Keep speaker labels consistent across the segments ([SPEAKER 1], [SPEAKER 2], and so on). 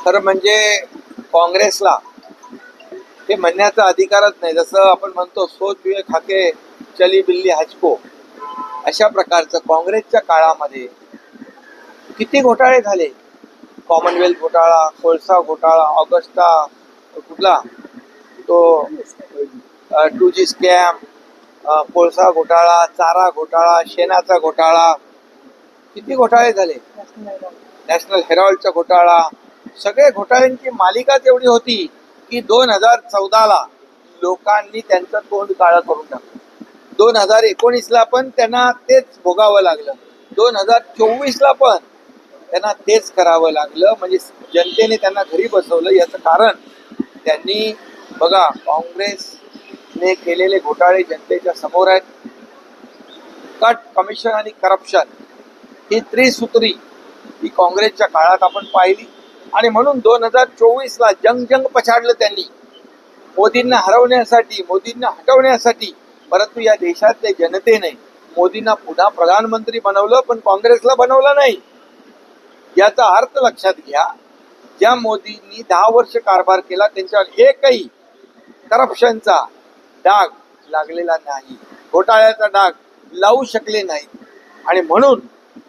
[SPEAKER 1] खरं म्हणजे काँग्रेसला हे म्हणण्याचा अधिकारच नाही. जसं आपण म्हणतो सोच विवेक खाके चली बिल्ली हचको. अशा प्रकारचं काँग्रेसच्या काळामध्ये किती घोटाळे झाले? कॉमनवेल्थ घोटाळा कोळसा घोटाळा ऑगस्टा कुठला? तो टू जी स्कॅम कोळसा घोटाळा चारा घोटाळा शेणाचा घोटाळा. किती घोटाळे झाले? नॅशनल हेरॉल्डचा घोटाळा सगळे घोटाळ्यांची मालिकाच एवढी होती की दोन हजार चौदाला लोकांनी त्यांचं तोंड काळं करून टाकलं. दोन हजार एकोणीसला पण त्यांना तेच भोगावं लागलं. दोन हजार चोवीसला पण त्यांना तेच करावं लागलं. म्हणजे जनतेने त्यांना घरी बसवलं याचं कारण त्यांनी बघा काँग्रेसने केलेले घोटाळे जनतेच्या समोर आहेत. कट कमिशन आणि करप्शन ही त्रिसूत्री ही काँग्रेसच्या काळात आपण पाहिली. आणि म्हणून दोन हजार चोवीस ला जंग जंग पछाडलं त्यांनी. मोदींना हरवण्यासाठी मोदींना हटवण्यासाठी. परंतु या देशातल्या जनतेने मोदींना पुन्हा प्रधानमंत्री बनवलं पण काँग्रेसला बनवलं नाही. याचा अर्थ लक्षात घ्या ज्या मोदींनी दहा वर्ष कारभार केला त्यांच्यावर एकही करप्शनचा डाग लागलेला नाही. घोटाळ्याचा डाग लावू शकले नाहीत. आणि म्हणून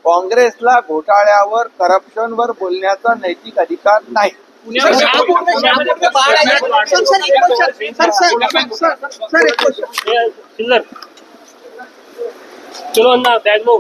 [SPEAKER 1] काँग्रेसला घोटाळ्यावर करप्शनवर बोलण्याचा नैतिक अधिकार नाही.
[SPEAKER 2] चलो अन्ना बैग लो